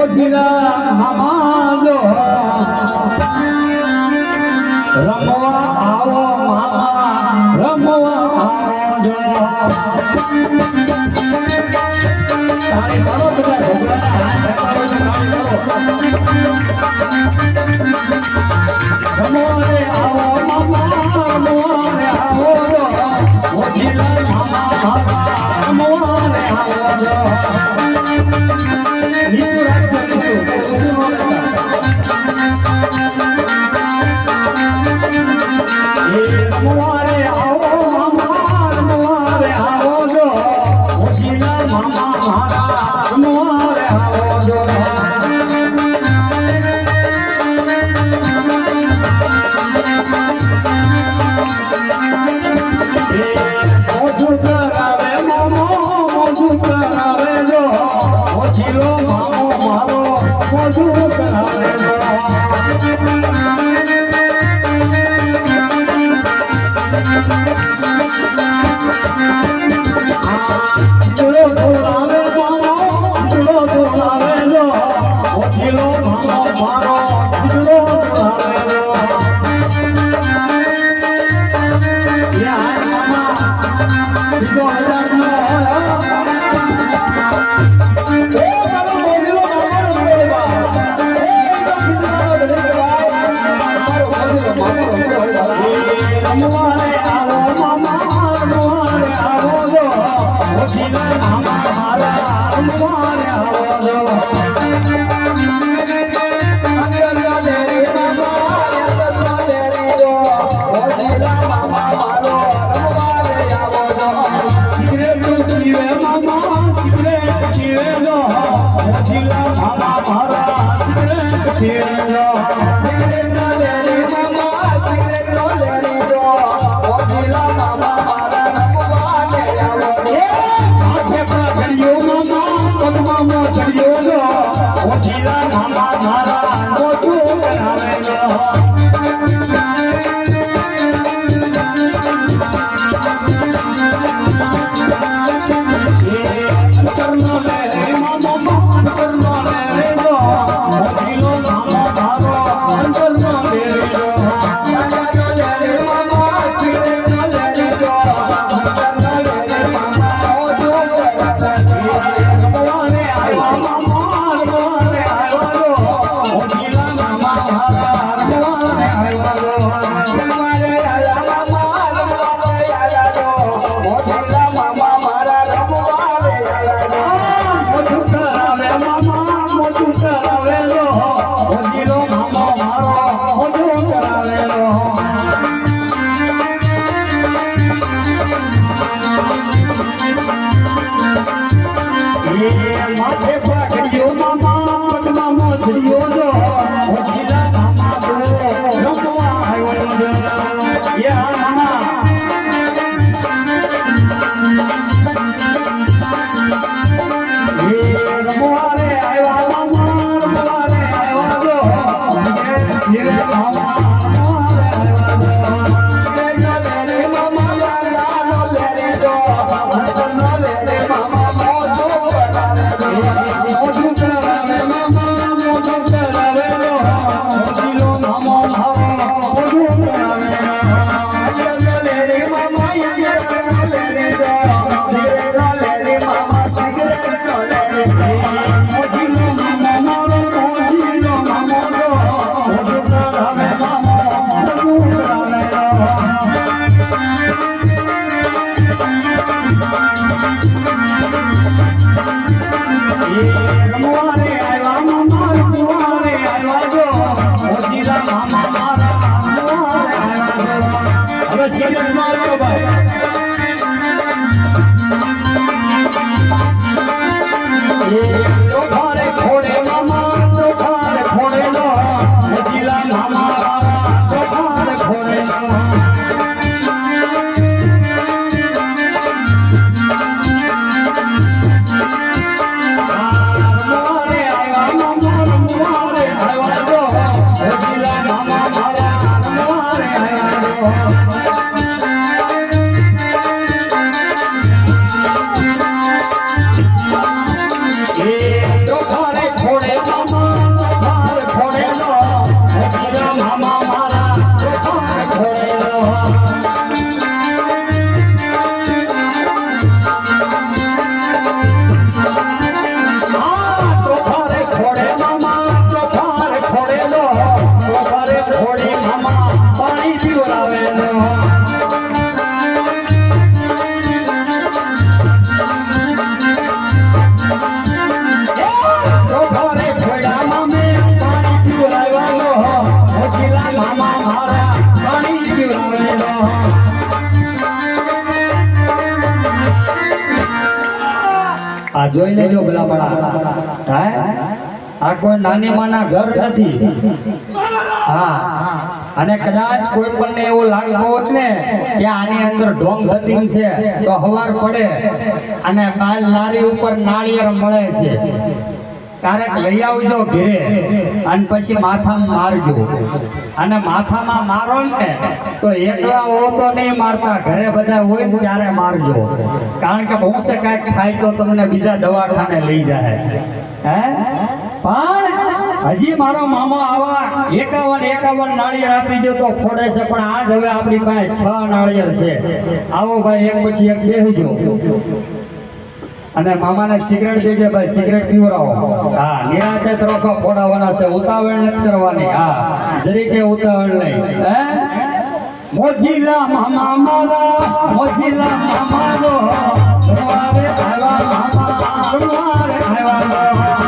ઓછીના મામાજો રમવા આવો મામા, રમવા આવો જો. તારે કરો બધા ભગવાના હાથ કરો છો કામ કરો રમવા આવો મામા રમવા આવો જો. ઓછીના મામા રમવા આવો જો. મારો મારો મોજું કરાવે 아, 왜? જોઈ લેજો ભલા ભલા હે આ કોઈ નાની માના ઘર નથી. હા, અને કદાચ કોઈ પણ એવું લાગતું હોત ને કે આની અંદર ઢોંગ થતી છે, તો હવાર પડે અને કાલ લારી ઉપર નાળિયેર મળે છે. ક્યારેક લઈ આવજો ઘરે અને પછી માથામાં મારજો. અને માથામાં મારો ને તો એકલા હો તો નહીં મારતા. ઘરે બધા હોય ને ત્યારે મારજો. કારણ કે હું છે કાંઈક થાય તો તમને બીજા દવાખાને લઈ જાય. હે? પણ હજી મારો મામો આવા એકાવન એકાવન નાળિયેર આપી દો તો ફોડે છે. પણ આજ હવે આપણી પાસે છ નાળિયેર છે. આવો ભાઈ, એક પછી એક બેસજો અને મામાને સિગરેટ દેજે ભાઈ સિગરેટ પીવરાવો હા, નિરાતે તરફ ફોડાવવાના છે, ઉતાવળ નથી કરવાની. હા જરીકે ઉતાવળ નહીં. હે? મોજીલા મામા મારા, મોજીલા મામાનો સવારે આવ્યા મામા સવારે આવ્યા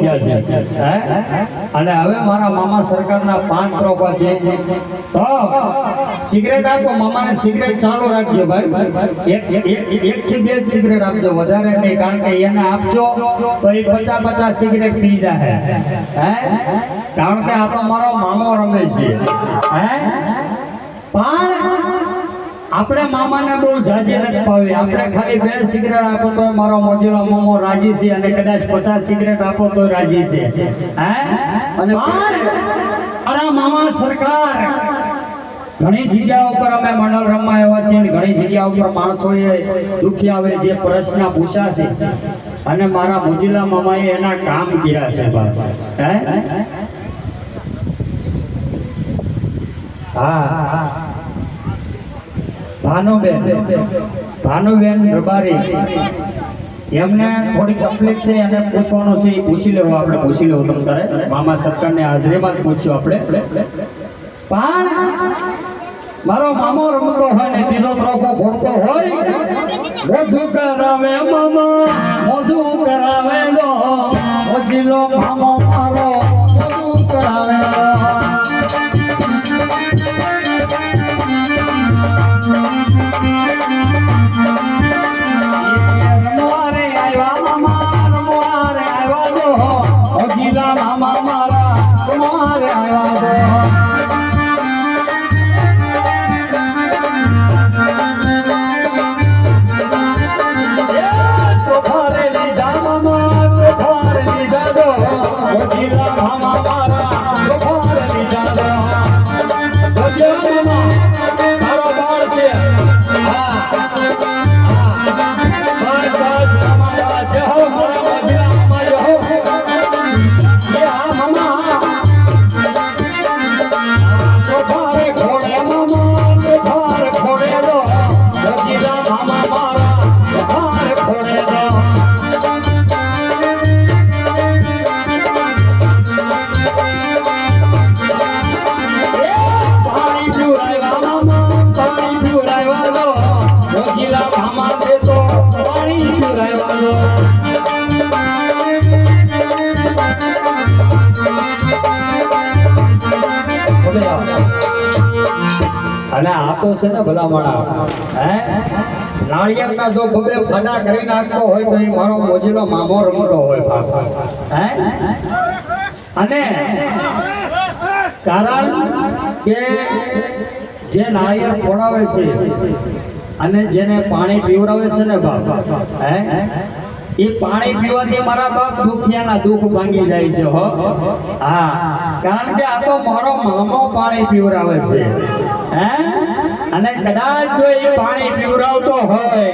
ગયા છે? અને હવે મારા મામા સરકારના પાંચ ત્રોફા છે. તો સિગરેટ આપો, મામાને સિગરેટ ચાલુ રાખજો ભાઈ. એક- એક થી બે સિગરેટ આપજો, વધારે નહીં, કારણ કે એને આપજો, તો એ પચાસ પચાસ સિગરેટ પી જાય હે? કારણ કે આ તો મારો મામો રમે છે. હે? પણ આપણે મામાને બહુ જાજી નથી પાવી આપણે ખાલી બે સિગરેટ આપો તો મારો મોજીલો મોમો રાજી છે અને કદાચ પચાસ સિગરેટ આપો તો રાજી છે. હે? અને અરે મામા સરકાર, ઘણી જગ્યા ઉપર અમે મંડળ રમવા આવ્યા છીએ અને ઘણી જગ્યા ઉપર માણસોએ દુખી આવે જે પ્રશ્ન પૂછ્યા છે. અને મારા મોજીલા મામાએ એના કામ કર્યા છે, બાપા. હે? હા. ભાનુબેન ભાનુબેન રબારી એમને થોડી તકલીફ છે, એને પૂછવાનું છે, એ પૂછી લેવું, આપણે પૂછી લેવું તમ તારે. મામા સરકારની હાજરીમાં જ પૂછ્યું આપણે. પણ મારો મામો રમતો હોય ને, બીજો તરફો ફોડતો હોય, મોજું કરાવે મામા, મોજું કરાવે લો, મોજીલો મામો. છે ને ભલા માણા. હે? નાળિયેરના જો બબે ફાડા કરી નાખતો હોય તો એ મારો મોજીલો મામો રમતો હોય બાપ. હે? અને કારણ કે જે નાળિયેર ફોડાવે છે અને જેને પાણી પીવરાવે છે ને બાપ, હે? એ પાણી પીવાથી મારા બાપ દુખિયાના દુઃખ ભાંગી જાય છે, હો? હા. કારણ કે આ તો મારો મામો પાણી પીવરાવે છે. હે? અને કદાચ એ પાણી પીવરાવતો હોય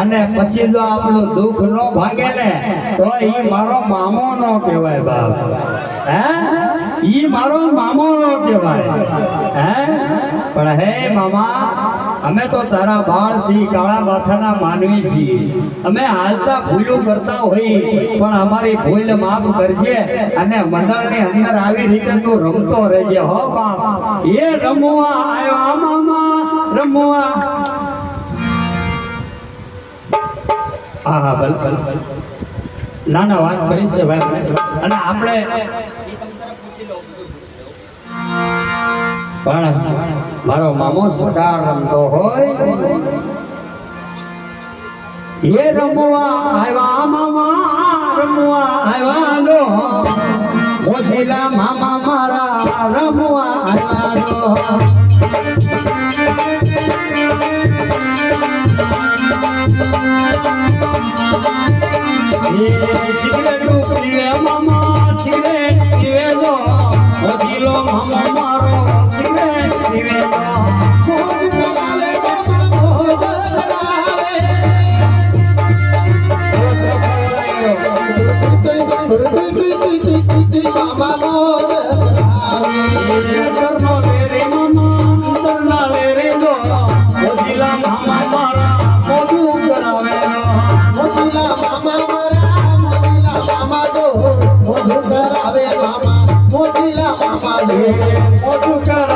અને પછી જો આપણું દુઃખ ન ભાંગે ને, તો એ મારો મામો નો કહેવાય બાપ. હે? ઈ મારો મામો નો કહેવાય. હે? પણ હે મામા, અમે તો તારા બાળ સી કાળા માથાના માનવી છીએ. અમે હાલતા ભૂલો કરતા હોઈ પણ અમારી ભૂલ માફ કરજે અને મંડળની અંદર આવી રીતે તું રમતો રહેજે. હો બાપ. એ રમવા આવ્યા મામા. રમવા હા હા ભલે ભલે. ના ના વાત કરી છે ભાઈ અને આપણે પણ મારો મામો સટાર રમતો હોય. એ રમવા આવ્યા, મામા, રમવા આવ્યા લો મોજેલા મામા મારા રમવા આવ્યા લો એ સિગરેટું પીવે મામા સિગરેટ મોઢું કરાવે